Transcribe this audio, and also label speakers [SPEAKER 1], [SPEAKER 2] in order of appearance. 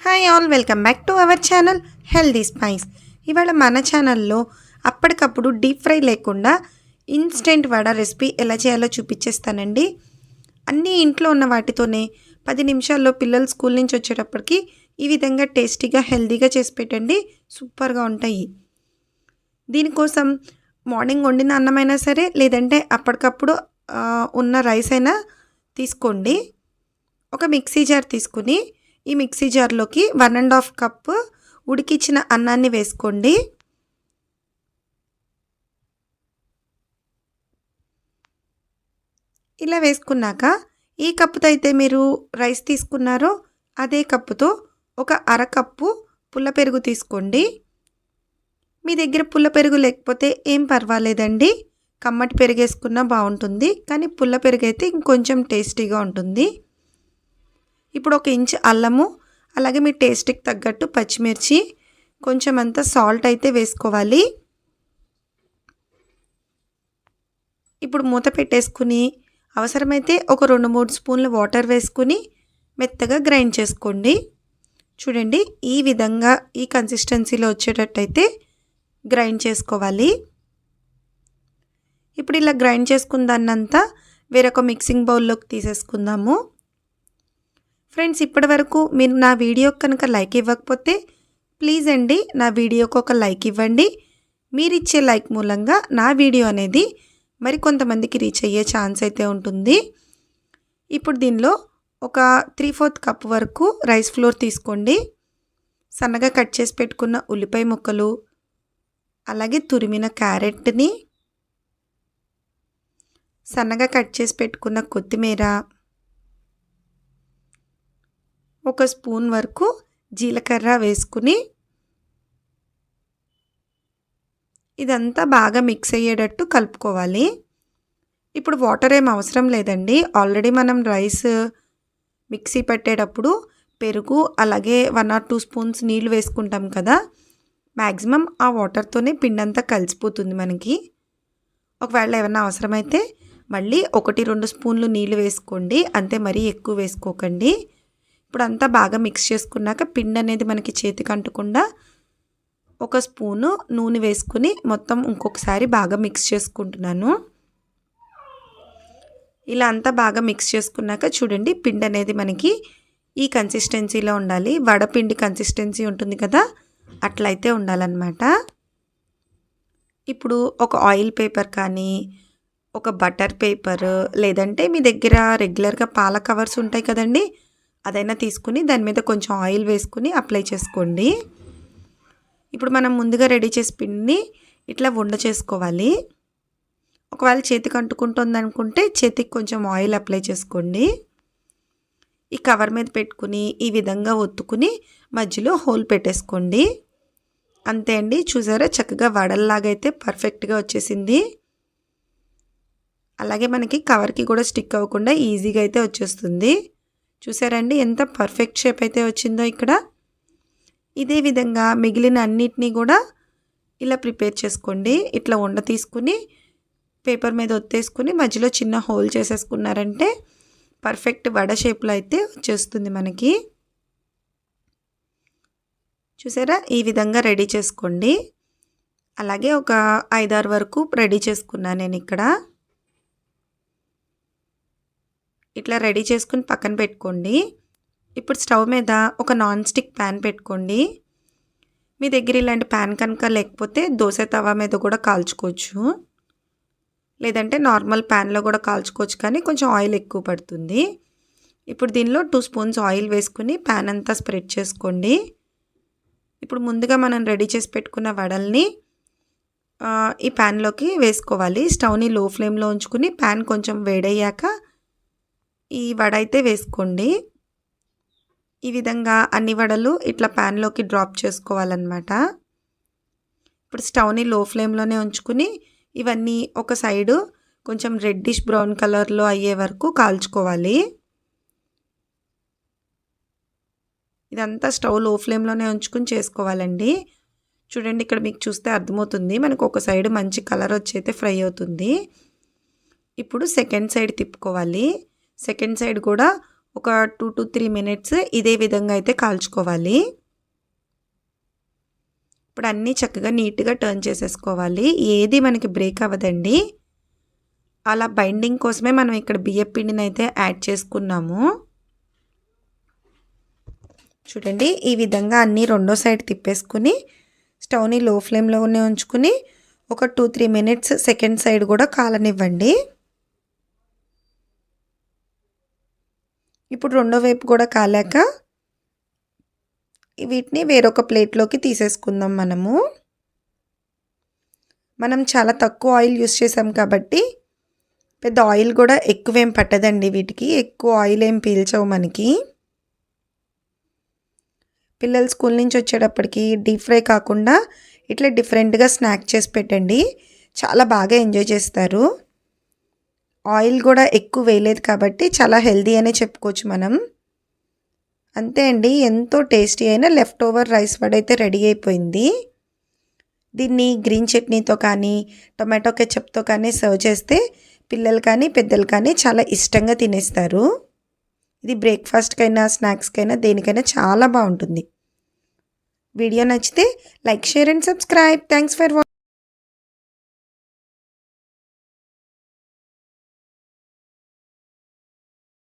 [SPEAKER 1] Hi all welcome back to our channel healthy spice ఇవాళ మన ఛానల్లో అప్పటికప్పుడు డీప్ ఫ్రై లేకుండా ఇన్స్టెంట్ వడ రెసిపీ ఎలా చేయాలో చూపించేస్తానండి. అన్నీ ఇంట్లో ఉన్న వాటితోనే పది నిమిషాల్లో పిల్లలు స్కూల్ నుంచి వచ్చేటప్పటికి ఈ విధంగా టేస్టీగా హెల్దీగా చేసి పెట్టండి. సూపర్గా ఉంటాయి. దీనికోసం మార్నింగ్ వండిన అన్నమైనా సరే లేదంటే అప్పటికప్పుడు ఉన్న రైస్ అయినా తీసుకోండి. ఒక మిక్సీ జార్ తీసుకుని ఈ మిక్సీ జార్లోకి వన్ అండ్ హాఫ్ కప్పు ఉడికించిన అన్నాన్ని వేసుకోండి. ఇలా వేసుకున్నాక ఈ కప్పుతో అయితే మీరు రైస్ తీసుకున్నారో అదే కప్పుతో ఒక అరకప్పు పుల్ల పెరుగు తీసుకోండి. మీ దగ్గర పుల్ల పెరుగు లేకపోతే ఏం పర్వాలేదండి. కమ్మటి పెరుగు వేసుకున్నా బాగుంటుంది. కానీ పుల్ల పెరుగు అయితే ఇంకొంచెం టేస్టీగా ఉంటుంది. ఇప్పుడు ఒక ఇంచ్ అల్లము అలాగే మీ టేస్ట్కి తగ్గట్టు పచ్చిమిర్చి కొంచెం అంత సాల్ట్ అయితే వేసుకోవాలి. ఇప్పుడు మూత పెట్టేసుకుని అవసరమైతే ఒక రెండు మూడు స్పూన్లు వాటర్ వేసుకుని మెత్తగా గ్రైండ్ చేసుకోండి. చూడండి ఈ విధంగా ఈ కన్సిస్టెన్సీలో వచ్చేటట్టయితే గ్రైండ్ చేసుకోవాలి. ఇప్పుడు ఇలా గ్రైండ్ చేసుకున్న దాన్నంతా వేరొక మిక్సింగ్ బౌల్లోకి తీసేసుకుందాము. ఫ్రెండ్స్ ఇప్పటి వరకు మీరు నా వీడియో కనుక లైక్ ఇవ్వకపోతే ప్లీజ్ అండి నా వీడియోకి ఒక లైక్ ఇవ్వండి. మీరు ఇచ్చే లైక్ మూలంగా నా వీడియో అనేది మరి కొంతమందికి రీచ్ అయ్యే ఛాన్స్ అయితే ఉంటుంది. ఇప్పుడు దీనిలో ఒక త్రీ ఫోర్త్ కప్ వరకు రైస్ ఫ్లోర్ తీసుకోండి. సన్నగా కట్ చేసి పెట్టుకున్న ఉల్లిపాయ ముక్కలు అలాగే తురిమిన క్యారెట్ని సన్నగా కట్ చేసి పెట్టుకున్న కొత్తిమీర ఒక స్పూన్ వరకు జీలకర్ర వేసుకుని ఇదంతా బాగా మిక్స్ అయ్యేటట్టు కలుపుకోవాలి. ఇప్పుడు వాటర్ ఏం అవసరం లేదండి. ఆల్రెడీ మనం రైస్ మిక్సీ పెట్టేటప్పుడు పెరుగు అలాగే వన్ ఆర్ టూ స్పూన్స్ నీళ్ళు వేసుకుంటాం కదా. మ్యాక్సిమం ఆ వాటర్తోనే పిండంతా కలిసిపోతుంది మనకి. ఒకవేళ ఏమన్నా అవసరమైతే మళ్ళీ ఒకటి రెండు స్పూన్లు నీళ్ళు వేసుకోండి. అంతే మరీ ఎక్కువ వేసుకోకండి. ఇప్పుడు అంతా బాగా మిక్స్ చేసుకున్నాక పిండి అనేది మనకి చేతికి అంటకుండా ఒక స్పూను నూనె వేసుకుని మొత్తం ఇంకొకసారి బాగా మిక్స్ చేసుకుంటున్నాను. ఇలా అంతా బాగా మిక్స్ చేసుకున్నాక చూడండి పిండి అనేది మనకి ఈ కన్సిస్టెన్సీలో ఉండాలి. వడపిండి కన్సిస్టెన్సీ ఉంటుంది కదా అట్లయితే ఉండాలన్నమాట. ఇప్పుడు ఒక ఆయిల్ పేపర్ కానీ ఒక బటర్ పేపర్ లేదంటే మీ దగ్గర రెగ్యులర్గా పాల కవర్స్ ఉంటాయి కదండీ అదైనా తీసుకుని దాని మీద కొంచెం ఆయిల్ వేసుకుని అప్లై చేసుకోండి. ఇప్పుడు మనం ముందుగా రెడీ చేసి పిండిని ఇట్లా వండ చేసుకోవాలి. ఒకవేళ చేతికి అంటుకుంటుంది అనుకుంటే చేతికి కొంచెం ఆయిల్ అప్లై చేసుకోండి. ఈ కవర్ మీద పెట్టుకుని ఈ విధంగా ఒత్తుకుని మధ్యలో హోల్ పెట్టేసుకోండి. అంతే అండి. చూసారా? చక్కగా వడల్లాగా అయితే పర్ఫెక్ట్గా వచ్చేసింది. అలాగే మనకి కవర్కి కూడా స్టిక్ అవ్వకుండా ఈజీగా అయితే వచ్చేస్తుంది. చూసారండి? ఎంత పర్ఫెక్ట్ షేప్ అయితే వచ్చిందో ఇక్కడ. ఇదే విధంగా మిగిలిన అన్నిటినీ కూడా ఇలా ప్రిపేర్ చేసుకోండి. ఇట్లా వండ తీసుకుని పేపర్ మీద ఒత్తేసుకుని మధ్యలో చిన్న హోల్ చేసేసుకున్నారంటే పర్ఫెక్ట్ వడ షేప్లో అయితే వచ్చేస్తుంది మనకి. చూసారా? ఈ విధంగా రెడీ చేసుకోండి. అలాగే ఒక ఐదారు వరకు రెడీ చేసుకున్నాను నేను ఇక్కడ. ఇట్లా రెడీ చేసుకుని పక్కన పెట్టుకోండి. ఇప్పుడు స్టవ్ మీద ఒక నాన్ స్టిక్ ప్యాన్ పెట్టుకోండి. మీ దగ్గర ఇలాంటి ప్యాన్ కనుక లేకపోతే దోశ తవా మీద కూడా కాల్చుకోవచ్చు. లేదంటే నార్మల్ ప్యాన్లో కూడా కాల్చుకోవచ్చు కానీ కొంచెం ఆయిల్ ఎక్కువ పడుతుంది. ఇప్పుడు దీనిలో టూ స్పూన్స్ ఆయిల్ వేసుకుని ప్యాన్ అంతా స్ప్రెడ్ చేసుకోండి. ఇప్పుడు ముందుగా మనం రెడీ చేసి పెట్టుకున్న వడల్ని ఈ ప్యాన్లోకి వేసుకోవాలి. స్టవ్ని లో ఫ్లేమ్లో ఉంచుకుని ప్యాన్ కొంచెం వేడయ్యాక ఈ వడ అయితే వేసుకోండి. ఈ విధంగా అన్ని వడలు ఇట్లా ప్యాన్లోకి డ్రాప్ చేసుకోవాలన్నమాట. ఇప్పుడు స్టవ్ని లో ఫ్లేమ్లోనే ఉంచుకుని ఇవన్నీ ఒక సైడు కొంచెం రెడ్డిష్ బ్రౌన్ కలర్లో అయ్యే వరకు కాల్చుకోవాలి. ఇదంతా స్టవ్లో ఫ్లేమ్లోనే ఉంచుకుని చేసుకోవాలండి. చూడండి ఇక్కడ మీకు చూస్తే అర్థమవుతుంది. మనకు ఒక సైడ్ మంచి కలర్ వచ్చి అయితే ఫ్రై అవుతుంది. ఇప్పుడు సెకండ్ సైడ్ తిప్పుకోవాలి. సెకండ్ సైడ్ కూడా ఒక టూ టు త్రీ మినిట్స్ ఇదే విధంగా అయితే కాల్చుకోవాలి. ఇప్పుడు అన్నీ చక్కగా నీట్గా టర్న్ చేసేసుకోవాలి. ఏది మనకి బ్రేక్ అవ్వదండి. అలా బైండింగ్ కోసమే మనం ఇక్కడ బియ్యం పిండిని అయితే యాడ్ చేసుకున్నాము. చూడండి ఈ విధంగా అన్నీ రెండో సైడ్ తిప్పేసుకుని స్టవ్ని లో ఫ్లేమ్లోనే ఉంచుకుని ఒక two three minutes second side కూడా కాలనివ్వండి. ఇప్పుడు రెండో వైపు కూడా కాలాక వీటిని వేరొక ప్లేట్లోకి తీసేసుకుందాం మనము. మనం చాలా తక్కువ ఆయిల్ యూస్ చేసాం కాబట్టి పెద్ద ఆయిల్ కూడా ఎక్కువేం పట్టదండి వీటికి. ఎక్కువ ఆయిల్ ఏం పీల్చవు మనకి. పిల్లలు స్కూల్ నుంచి వచ్చేటప్పటికి డీప్ ఫ్రై కాకుండా ఇట్లా డిఫరెంట్గా స్నాక్ చేసి పెట్టండి. చాలా బాగా ఎంజాయ్ చేస్తారు. ఆయిల్ కూడా ఎక్కువ వేయలేదు కాబట్టి చాలా హెల్దీ అనే చెప్పుకోవచ్చు మనం. అంతే అండి ఎంతో టేస్టీ అయిన లెఫ్ట్ ఓవర్ రైస్ వడ అయితే రెడీ అయిపోయింది. దీన్ని గ్రీన్ చట్నీతో కానీ టొమాటో కెచప్తో కానీ సర్వ్ చేస్తే పిల్లలు కానీ పెద్దలు కానీ చాలా ఇష్టంగా తినేస్తారు. ఇది బ్రేక్ఫాస్ట్కైనా స్నాక్స్కైనా దేనికైనా చాలా బాగుంటుంది. వీడియో నచ్చితే like share and subscribe. Thanks for